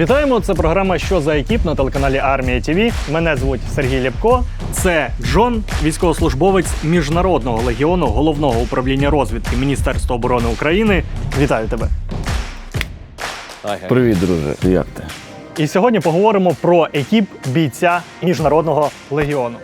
Вітаємо! Це програма Що за екіп на телеканалі Армія ТВ. Мене звуть Сергій Лєпко. Це Джон, військовослужбовець міжнародного легіону головного управління розвідки Міністерства оборони України. Вітаю тебе! Привіт, друже. Як ти? І сьогодні поговоримо про екіп бійця міжнародного легіону.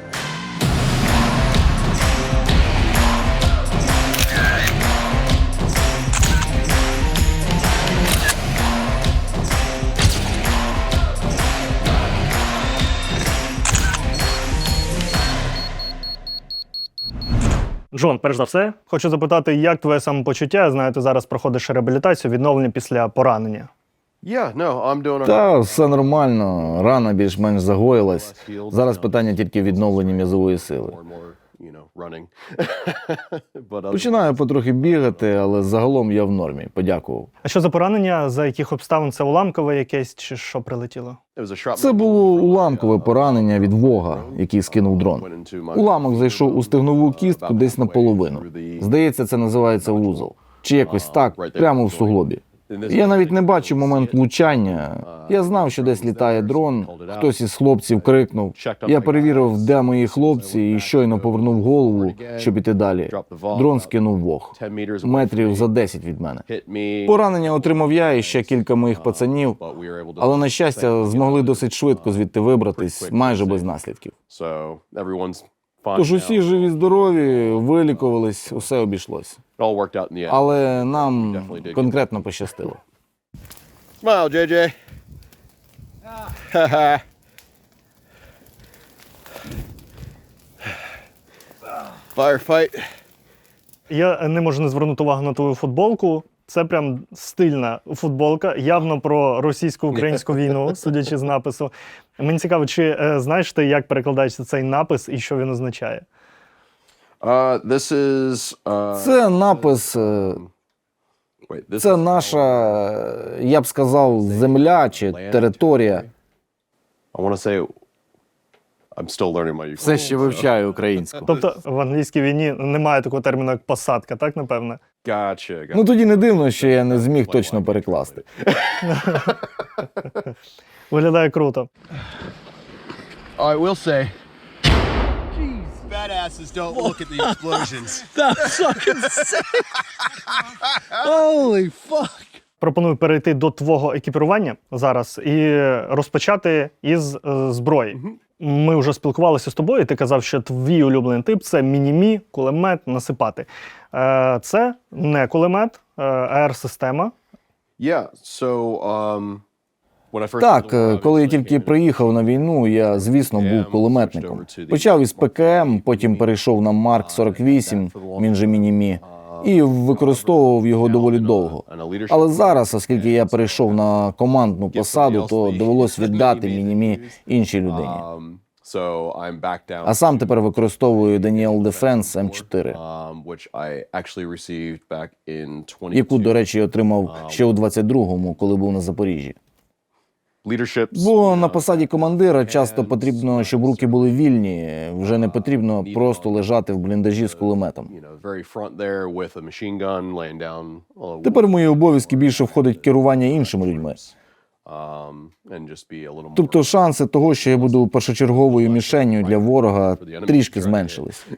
Джон, перш за все, хочу запитати, як твоє самопочуття? Знаю, ти зараз проходиш реабілітацію, відновлення після поранення. Yeah, no, I'm doing all Та все нормально, рана більш-менш загоїлась. Зараз питання тільки відновлення м'язової сили. More and more, you know, running. but Починаю потрохи бігати, але загалом я в нормі. Подякував. А що за поранення? За яких обставин це уламкове якесь чи що прилетіло? it was a shrapnel Це було уламкове поранення від вога, який скинув дрон. Уламок зайшов у стегнову кістку десь наполовину. Здається, це називається вузол. Чи якось так, прямо в суглобі. Я навіть не бачив момент влучання. Я знав, що десь літає дрон. Хтось із хлопців крикнув. Я перевірив, де мої хлопці, і щойно повернув голову, щоб іти далі. Дрон скинув вог 10 meters away метрів за 10 від мене. Поранення отримав я і ще кілька моїх пацанів, але на щастя змогли досить швидко звідти вибратись, майже без наслідків. Тож усі живі, здорові, вилікувались, усе обійшлось. It all worked out in the end. Але нам конкретно пощастило. Smile, JJ. Firefight. Я не можу не звернути увагу на твою футболку. Це прям стильна футболка, явно про російсько-українську війну, судячи з напису. Мені цікаво, чи е, знаєш ти, як перекладається цей напис і що він означає? Uh, this is. Uh, Це напис, е, wait, це наша, е, я б сказав, земля чи територія. Say. I'm still learning my Ukrainian. Все ще вивчаю українську. Тобто в англійській війні немає такого терміну, як посадка, так напевне? Gotcha. gotcha. Ну тоді не дивно, що я не зміг точно перекласти. Виглядає круто. I will say. Badasses don't look at the explosions. Пропоную перейти до твого екіпірування зараз і розпочати із е, зброї. Ми вже спілкувалися з тобою. і Ти казав, що твій улюблений тип це мінімі, кулемет, насипати. Е, Це не кулемет, е, АР-система. Yeah. So, um. Так, коли я тільки приїхав на війну, я, звісно, був кулеметником. Почав із ПКМ, потім перейшов на Марк 48, він же Мінімі, і використовував його доволі довго. Але зараз, оскільки я перейшов на командну посаду, то довелось віддати Мінімі іншій людині. Um, down. А сам тепер використовую Daniel Defense M4, um, which I actually received back in 22. яку, до речі, отримав ще у 22-му, коли був на Запоріжжі. Бо на посаді командира часто потрібно, щоб руки були вільні. Вже не потрібно просто лежати в бліндажі з кулеметом. Тепер в мої обов'язки більше входить керування іншими людьми. Um. Тобто шанси того, що я буду першочерговою мішенню для ворога, трішки зменшились.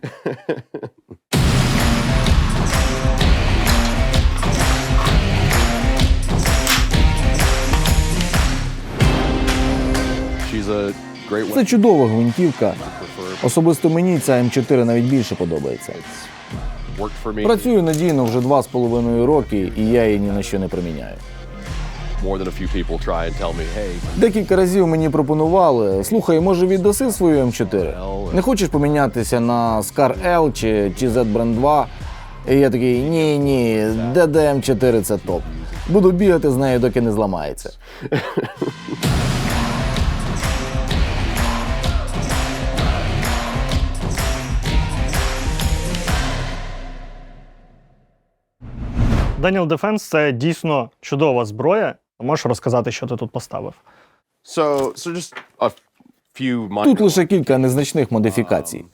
Це чудова гвинтівка. Особисто мені ця М4 навіть більше подобається. Працюю надійно вже два з половиною роки, і я її ні на що не приміняю. Декілька разів мені пропонували: слухай, може віддаси свою М4? Не хочеш помінятися на Scar L чи, чи Z Brand 2? І я такий: ні, ні, ДД М4 це топ. Буду бігати з нею, доки не зламається. Daniel Defense – це дійсно чудова зброя. Можеш розказати, що ти тут поставив? so so just a few. Тут лише кілька незначних модифікацій.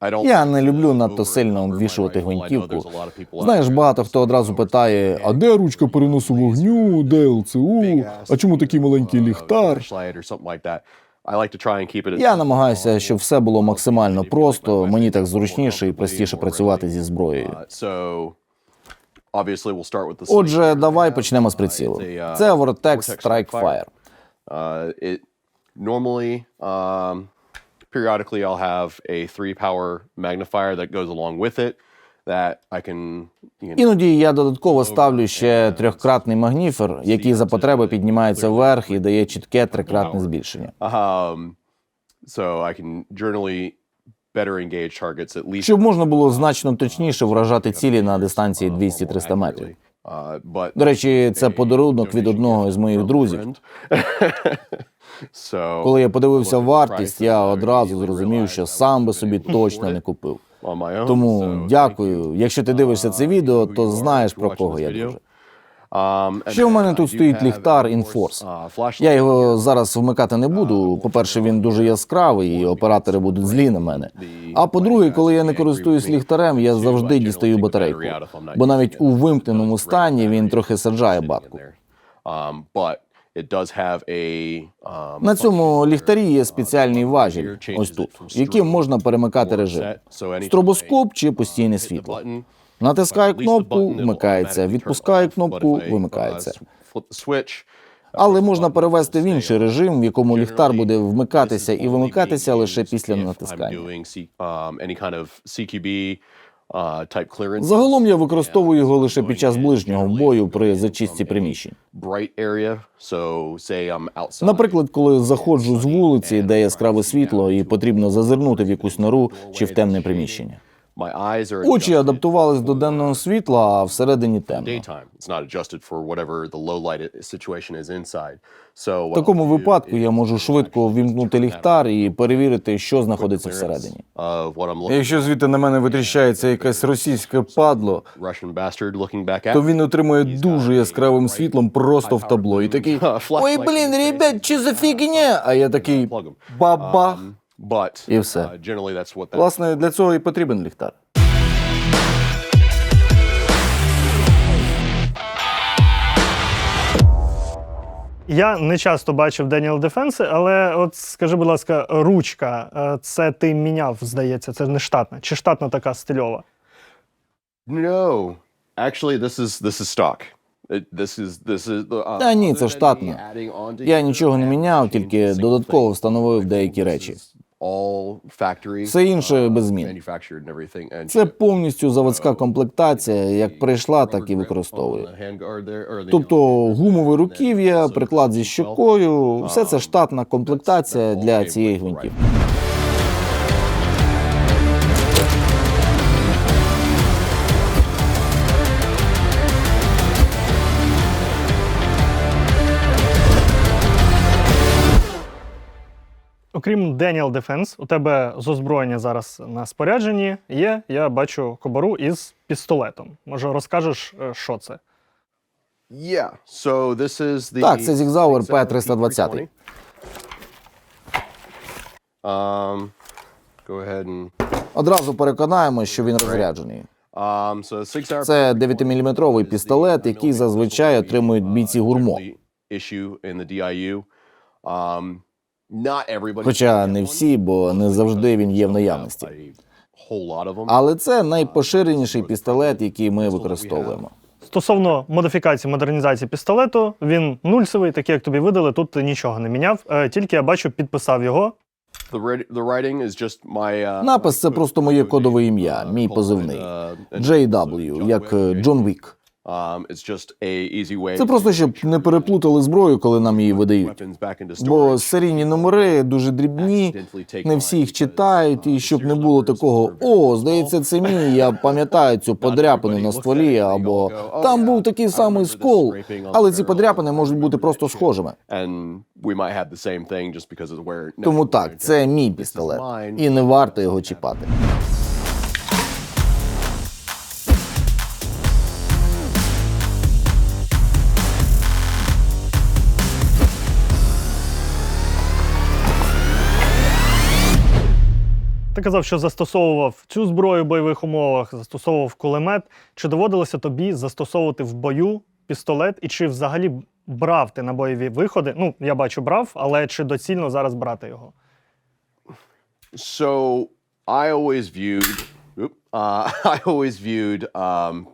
I Я не люблю надто сильно обвішувати гвинтівку. Знаєш, багато хто одразу питає: а де ручка переносу вогню, де ЛЦУ, а чому такий маленький ліхтар? Я намагаюся, щоб все було максимально просто. Мені так зручніше і простіше працювати зі зброєю. Отже, давай почнемо з Uh, прицілу. uh, Це Vortex Strike Fire. Uh, normally, um, periodically, I'll have a three power magnifier that goes along with it that I can. You know, Іноді я додатково ставлю ще трьохкратний магніфер, який за потреби піднімається вверх і дає чітке трикратне збільшення. um, so I can generally Щоб можна було значно точніше вражати цілі на дистанції 200-300 метрів. Uh, До речі, це подарунок від одного з моїх друзів. Коли я подивився вартість, я одразу зрозумів, що сам би собі точно не купив. Тому дякую. Якщо ти дивишся це відео, то знаєш про кого я дуже. Um, Ще в мене тут стоїть ліхтар Inforce. uh. Я його зараз вмикати не буду. По-перше, він дуже яскравий, і оператори будуть злі на мене. А по-друге, коли я не користуюсь ліхтарем, я завжди дістаю батарейку. Бо навіть у вимкненому стані він трохи саджає батку. Um, um, На цьому ліхтарі є спеціальний uh, важіль, ось тут, яким можна перемикати режим. Стробоскоп чи постійне світло. Натискаю кнопку, вмикається. Відпускаю кнопку, uh, вимикається. flip Але uh, можна перевести в інший режим, в якому ліхтар буде вмикатися і вимикатися лише після натискання. um, uh. Загалом я використовую його лише під час ближнього бою при зачистці приміщень. I'm outside. Наприклад, коли заходжу з вулиці, де яскраве світло, і потрібно зазирнути в якусь нору чи в темне приміщення. Очі адаптувались до денного світла, а всередині темно. В такому випадку я можу швидко ввімкнути ліхтар і перевірити, що знаходиться всередині. Якщо звідти на мене витріщається якесь російське падло, то він отримує дуже яскравим світлом просто в табло. І такий Ой, блін, ребят, що за фігня? А я такий бабах. But І все. uh, generally that's what that Власне, для цього і потрібен ліхтар. Я не часто бачив Daniel Defense, але от скажи, будь ласка, ручка, е, це ти міняв, здається, це не штатна. Чи штатна така стильова? No. Actually this is this is stock. This is this is uh, Та ні, це штатно. to Я нічого не міняв, тільки додатково встановив деякі речі. Все інше uh, без змін. Це повністю заводська комплектація, як прийшла, так і використовую. Тобто гумове руків'я, приклад зі щокою, все це штатна комплектація для цієї гвинтівки. Окрім Daniel Defense, у тебе з озброєння зараз на спорядженні є, я бачу кобару із пістолетом. Може, розкажеш, е, що це? Yeah. So this is the Так, це Zigzauer P320. P320. Um, go ahead and Одразу переконаємось, що він розряджений. um, Це 9-мм пістолет, який зазвичай отримують бійці гурмо. Хоча не всі, бо не завжди він є в наявності. Але це найпоширеніший пістолет, який ми використовуємо. Стосовно модифікації, модернізації пістолету, він нульсовий, такий, як тобі видали, тут ти нічого не міняв. Е, Тільки я бачу, підписав його. Uh, Напис це просто моє кодове ім'я, мій позивний. JW, як е, Джон Вік. Um, it's just a easy way Це просто щоб не переплутали зброю, коли нам її видають. Бо серійні номери дуже дрібні, не всі їх читають, і щоб не було такого: о, здається, це мій. Я пам'ятаю цю подряпину на стволі, або там був такий самий скол. Але ці подряпини можуть бути просто схожими. Тому так, це мій пістолет, і не варто його чіпати. Ти казав, що застосовував цю зброю в бойових умовах, застосовував кулемет. Чи доводилося тобі застосовувати в бою пістолет, і чи взагалі брав ти на бойові виходи? Ну, я бачу, брав, але чи доцільно зараз брати його? So I always viewed, uh, I always viewed um,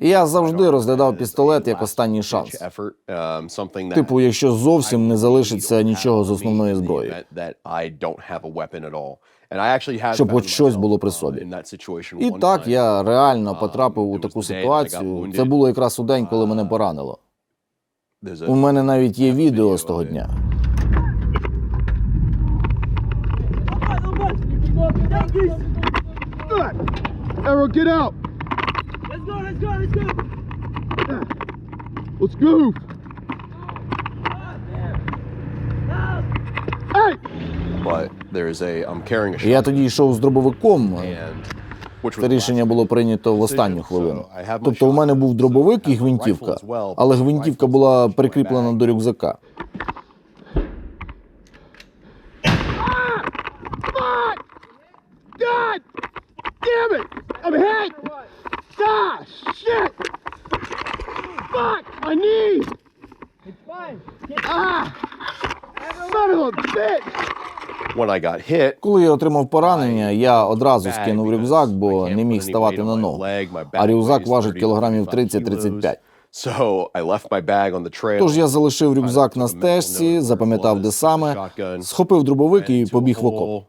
І я завжди розглядав пістолет як останній шанс. um, Типу, якщо зовсім не залишиться нічого з основної зброї. Щоб хоч щось було при uh, собі. І так я реально потрапив у таку ситуацію. Це було якраз у день, коли мене поранило. У мене навіть є відео з того дня. Arrow, get out. Let's go, let's go, let's go. Let's go. Hey! but there is a I'm carrying a Я тоді йшов з дробовиком. Це рішення було прийнято в останню хвилину. Тобто у мене був дробовик і гвинтівка, але гвинтівка була прикріплена до рюкзака. God! Damn it! I'm hit! Ah, shit! Fuck! My knee! Ah! Son of a bitch! when I got hit. Коли я отримав поранення, я одразу скинув рюкзак, бо не міг ставати на ногу. А рюкзак важить кілограмів 30-35. So I left my bag on the trail. Тож я залишив рюкзак на стежці, запам'ятав, де саме, схопив дробовик і побіг в окоп.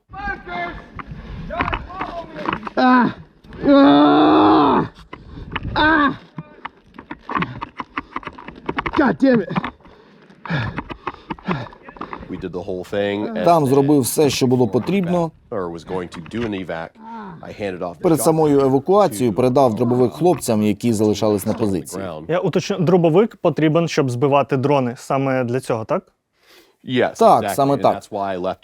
Ah! God damn it! We did the whole thing. Там зробив все, що було потрібно. or was going to do an evac. I handed off the Перед самою евакуацією передав дробовик хлопцям, які залишались на позиції. Я уточню, дробовик потрібен, щоб збивати дрони саме для цього, так? Так, саме так.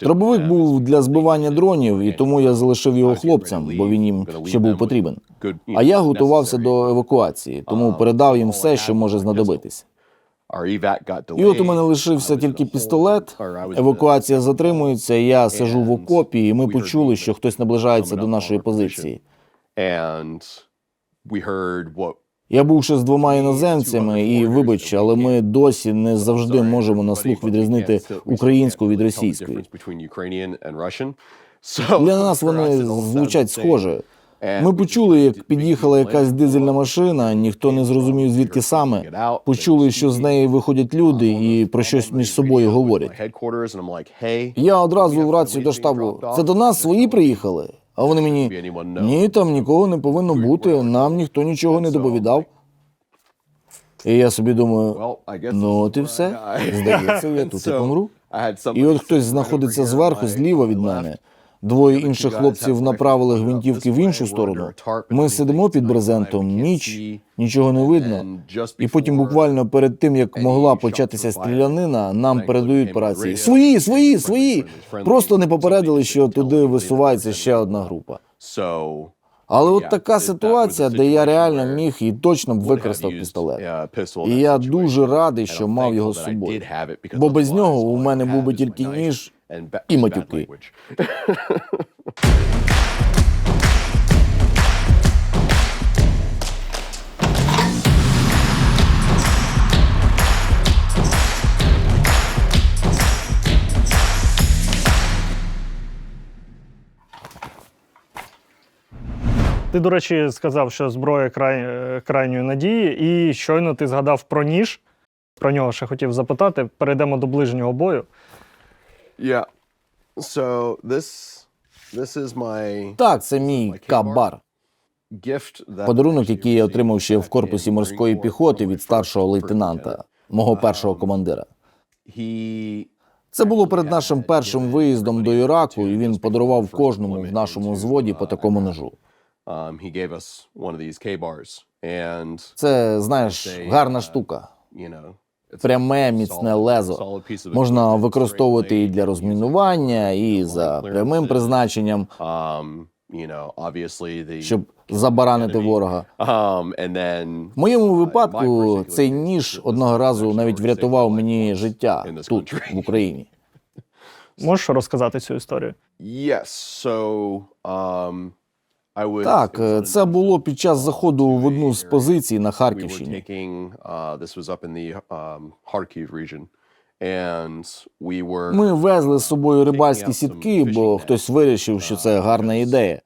Дробовик був для збивання дронів, і тому я залишив його хлопцям, бо він їм ще був потрібен. А я готувався до евакуації, тому передав їм все, що може знадобитись. І от у мене лишився тільки пістолет. Евакуація затримується. Я сижу в окопі, і ми почули, що хтось наближається до нашої позиції. Я був ще з двома іноземцями, і вибач, але ми досі не завжди можемо на слух відрізнити українську від російської. Для нас вони звучать схоже. Ми почули, як під'їхала якась дизельна машина, ніхто не зрозумів звідки саме. Почули, що з неї виходять люди і про щось між собою говорять. Я одразу в рацію до штабу. Це до нас свої приїхали. А вони мені ні, там нікого не повинно бути. Нам ніхто нічого не доповідав. І я собі думаю, ну от і все. Здається, я тут і помру. І от хтось знаходиться зверху, зліва від мене. Двоє інших хлопців направили гвинтівки в іншу сторону. Ми сидимо під брезентом, ніч, нічого не видно. І потім, буквально перед тим як могла початися стрілянина, нам передають по рації свої, свої, свої. Просто не попередили, що туди висувається ще одна група. Але от така ситуація, де я реально міг і точно б використав пістолет. І я дуже радий, що мав його з собою. Бо без нього у мене був би тільки ніж і матюки. Ти, до речі, сказав, що зброя край... е, крайньої надії, і щойно ти згадав про ніж. Про нього ще хотів запитати. Перейдемо до ближнього бою. Yeah. So this this is my Так, це мій кабар. gift that Подарунок, який я отримав ще в корпусі морської піхоти від старшого лейтенанта, мого першого командира. He Це було перед нашим першим виїздом до Іраку, і він подарував кожному в нашому взводі по такому ножу. um, he gave us one of these K-bars and Це, знаєш, гарна штука. you know it's Пряме, міцне лезо. Можна використовувати і для розмінування, і за прямим призначенням, um, щоб забаранити ворога. um, В моєму випадку цей ніж одного разу навіть врятував мені життя тут, в Україні. Можеш розказати цю історію? Yes. So um. Так, е, це було під час заходу в одну з позицій на Харківщині. Uh, um. Ми везли з собою рибальські сітки, бо хтось вирішив, що це гарна ідея.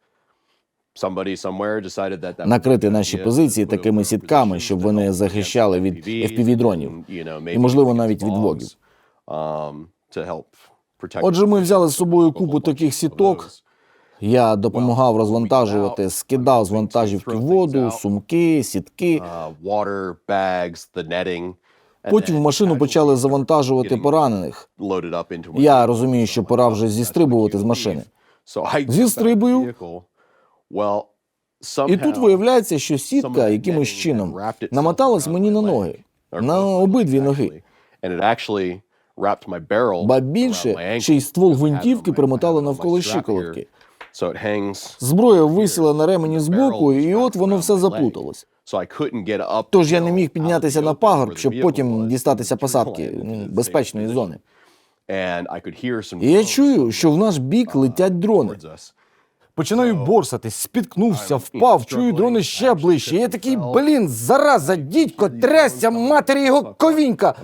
Накрити наші позиції такими сітками, щоб вони захищали від FPV, FPV-дронів. І, можливо, навіть від вогів. um, Отже, ми взяли з собою купу таких сіток. Я допомагав розвантажувати, скидав з вантажівки воду, сумки, сітки. uh, Потім в машину почали завантажувати поранених. Я розумію, що пора вже зістрибувати з машини. Зістрибую. І тут виявляється, що сітка якимось чином намоталась мені на ноги, на обидві ноги. Ба більше, ще й ствол гвинтівки примотали навколо щиколотки. Зброя висіла на ремені збоку, і от воно все заплуталось. Тож я не міг піднятися на пагорб, щоб потім дістатися посадки ну, безпечної зони. І я чую, що в наш бік летять дрони. Починаю борсатись, спіткнувся, впав, чую дрони ще ближче. Я такий, блін, зараза, дідько, трясся, матері його ковінька.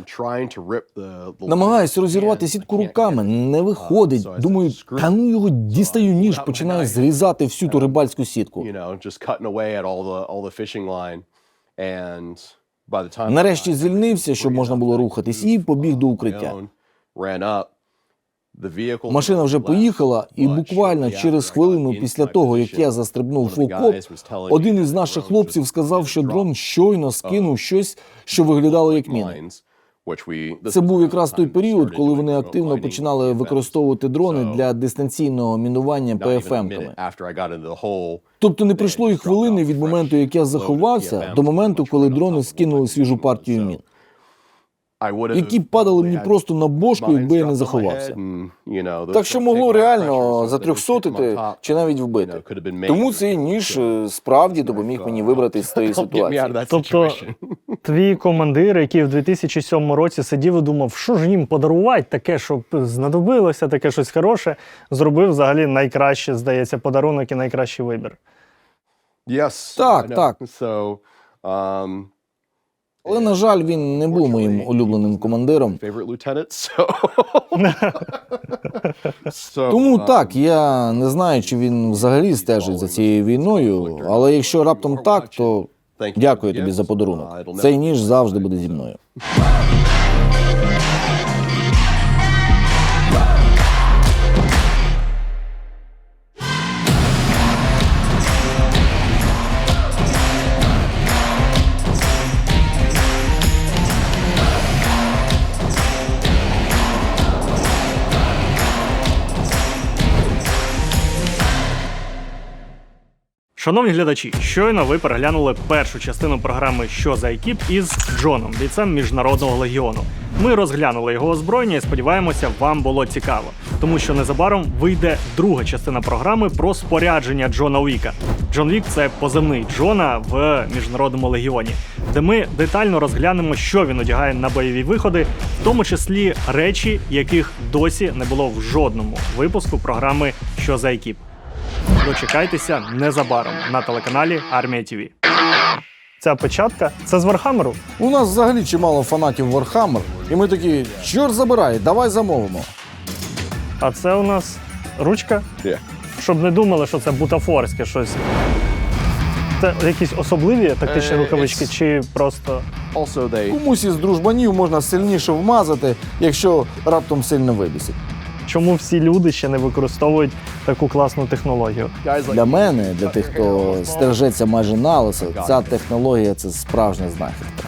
Line, розірвати сітку руками, не виходить. Думаю, та ну його дістаю ніж, починаю зрізати всю ту рибальську сітку. Нарешті звільнився, щоб можна було рухатись, і побіг до укриття. Машина вже поїхала, і буквально через хвилину після того, як я застрибнув в окоп, один із наших хлопців сказав, що дрон щойно скинув щось, що виглядало як this Це був якраз той період, коли вони активно починали використовувати дрони для дистанційного мінування ПФМ-ками. Тобто не пройшло і хвилини від моменту, як я заховався, до моменту, коли дрони скинули свіжу партію мін, які падали мені просто на бошку, якби я не заховався. Так що могло реально затрьохсотити чи навіть вбити. Тому цей ніж е, справді допоміг мені вибратися з of ситуації. Тобто твій командир, який в 2007 році сидів і думав, що ж їм подарувати, таке, щоб знадобилося, таке щось хороше, зробив взагалі найкраще, здається, подарунок і найкращий вибір. Yes. Так, так. So, um, Але, на жаль, він не був моїм улюбленим командиром. Тому um, так, я не знаю, чи він взагалі стежить за цією війною, але якщо раптом так, то дякую тобі за Uh, подарунок. Цей ніж завжди буде зі мною. Шановні глядачі, щойно ви переглянули першу частину програми Що за екіп із Джоном, бійцем міжнародного легіону. Ми розглянули його озброєння і сподіваємося, вам було цікаво, тому що незабаром вийде друга частина програми про спорядження Джона Уіка. Джон Вік це позивний Джона в міжнародному легіоні, де ми детально розглянемо, що він одягає на бойові виходи, в тому числі речі, яких досі не було в жодному випуску програми Що за екіп. Дочекайтеся незабаром на телеканалі Армія ТВ. Ця печатка це з Вархамеру. У нас взагалі чимало фанатів Warhammer, і ми такі, чорт забирай, давай замовимо. А це у нас ручка, Yeah. щоб не думали, що це бутафорське щось. Це якісь особливі тактичні Е, рукавички, it's- чи просто. Also, they Комусь із дружбанів можна сильніше вмазати, якщо раптом сильно вибісить. Чому всі люди ще не використовують таку класну технологію? Для мене, для тих, хто стережеться майже на лисо, ця технологія це справжня знахідка.